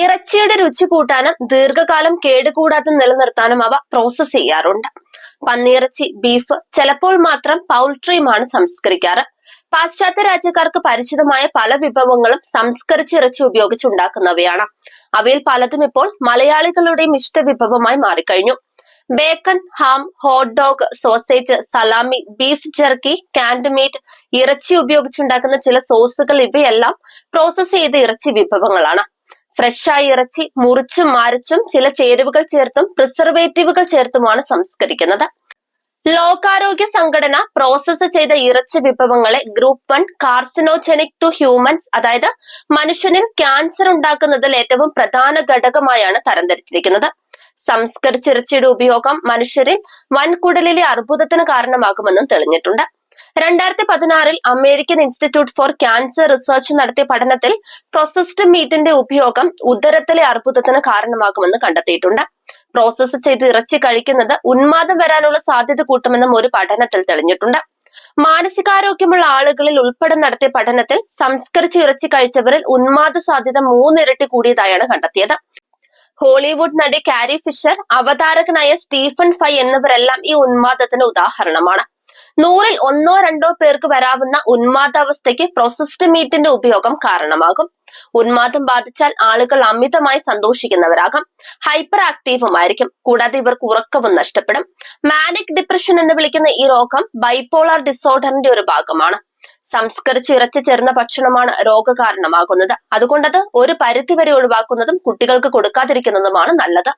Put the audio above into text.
ഇറച്ചിയുടെ രുചി കൂട്ടാനും ദീർഘകാലം കേടുകൂടാതെ നിലനിർത്താനും അവ പ്രോസസ് ചെയ്യാറുണ്ട്. പന്നിയിറച്ചി ബീഫ് ചിലപ്പോൾ മാത്രം പൗൾട്രിയുമാണ് സംസ്കരിക്കാറ്. പാശ്ചാത്യ രാജ്യക്കാർക്ക് പരിചിതമായ പല വിഭവങ്ങളും സംസ്കരിച്ച ഇറച്ചി ഉപയോഗിച്ച് ഉണ്ടാക്കുന്നവയാണ്. അവയിൽ പലതും ഇപ്പോൾ മലയാളികളുടെയും ഇഷ്ട വിഭവമായി മാറിക്കഴിഞ്ഞു. Bacon ham hot dog sausage salami beef jerky canned meat ഇറച്ചി ഉപയോഗിച്ചുണ്ടാക്കുന്ന ചില സോസുകൾ ഇവയെല്ലാം പ്രോസസ് ചെയ്ത ഇറച്ചി വിഭവങ്ങളാണ്. ഫ്രഷായ ഇറച്ചി മുറിച്ചും മാരിച്ചും ചില ചേരുവകൾ ചേർത്തും പ്രിസർവേറ്റീവുകൾ ചേർത്തുമാണ് സംസ്കരിക്കുന്നത്. ലോകാരോഗ്യ സംഘടന പ്രോസസ്സ് ചെയ്ത ഇറച്ചി വിഭവങ്ങളെ group one carcinogenic to humans അതായത് മനുഷ്യനിൽ ക്യാൻസർ ഉണ്ടാക്കുന്നതിൽ ഏറ്റവും പ്രധാന ഘടകമായാണ് തരംതിരിച്ചിരിക്കുന്നത്. സംസ്കരിച്ച ഇറച്ചിയുടെ ഉപയോഗം മനുഷ്യരിൽ വൻകുടലിലെ അർബുദത്തിന് കാരണമാകുമെന്നും തെളിഞ്ഞിട്ടുണ്ട്. രണ്ടായിരത്തി പതിനാറിൽ American institute for cancer research നടത്തിയ പഠനത്തിൽ പ്രോസസ്ഡ് മീറ്റിന്റെ ഉപയോഗം ഉദരത്തിലെ അർബുദത്തിന് കാരണമാകുമെന്ന് കണ്ടെത്തിയിട്ടുണ്ട്. പ്രോസസ്സ് ചെയ്ത് ഇറച്ചി കഴിക്കുന്നത് ഉന്മാദം വരാനുള്ള സാധ്യത കൂട്ടുമെന്നും ഒരു പഠനത്തിൽ തെളിഞ്ഞിട്ടുണ്ട്. മാനസികാരോഗ്യമുള്ള ആളുകളിൽ ഉൾപ്പെടെ നടത്തിയ പഠനത്തിൽ സംസ്കരിച്ച് ഇറച്ചി കഴിച്ചവരിൽ ഉന്മാദ സാധ്യത മൂന്നിരട്ടി കൂടിയതായാണ് കണ്ടെത്തിയത്. ഹോളിവുഡ് നടി കാരി ഫിഷർ അവതാരകനായ സ്റ്റീഫൻ ഫൈ എന്നിവരെല്ലാം ഈ ഉന്മാദത്തിന് ഉദാഹരണമാണ്. നൂറിൽ ഒന്നോ രണ്ടോ പേർക്ക് വരാവുന്ന ഉന്മാദാവസ്ഥയ്ക്ക് പ്രോസസ്ഡ് മീറ്റിന്റെ ഉപയോഗം കാരണമാകും. ഉന്മാദം ബാധിച്ചാൽ ആളുകൾ അമിതമായി സന്തോഷിക്കുന്നവരാകാം. ഹൈപ്പർ ആക്റ്റീവുമായിരിക്കും കൂടാതെ ഇവർക്ക് ഉറക്കവും നഷ്ടപ്പെടും. മാനിക് ഡിപ്രഷൻ എന്ന് വിളിക്കുന്ന ഈ രോഗം ബൈപോളാർ ഡിസോർഡറിന്റെ ഒരു ഭാഗമാണ്. സംസ്കരിച്ച് ഇറച്ചി ചേർന്ന ഭക്ഷണമാണ് രോഗകാരണമാകുന്നത്. അതുകൊണ്ടത് ഒരു പരിധിവരെ ഒഴിവാക്കുന്നതും കുട്ടികൾക്ക് കൊടുക്കാതിരിക്കുന്നതുമാണ് നല്ലത്.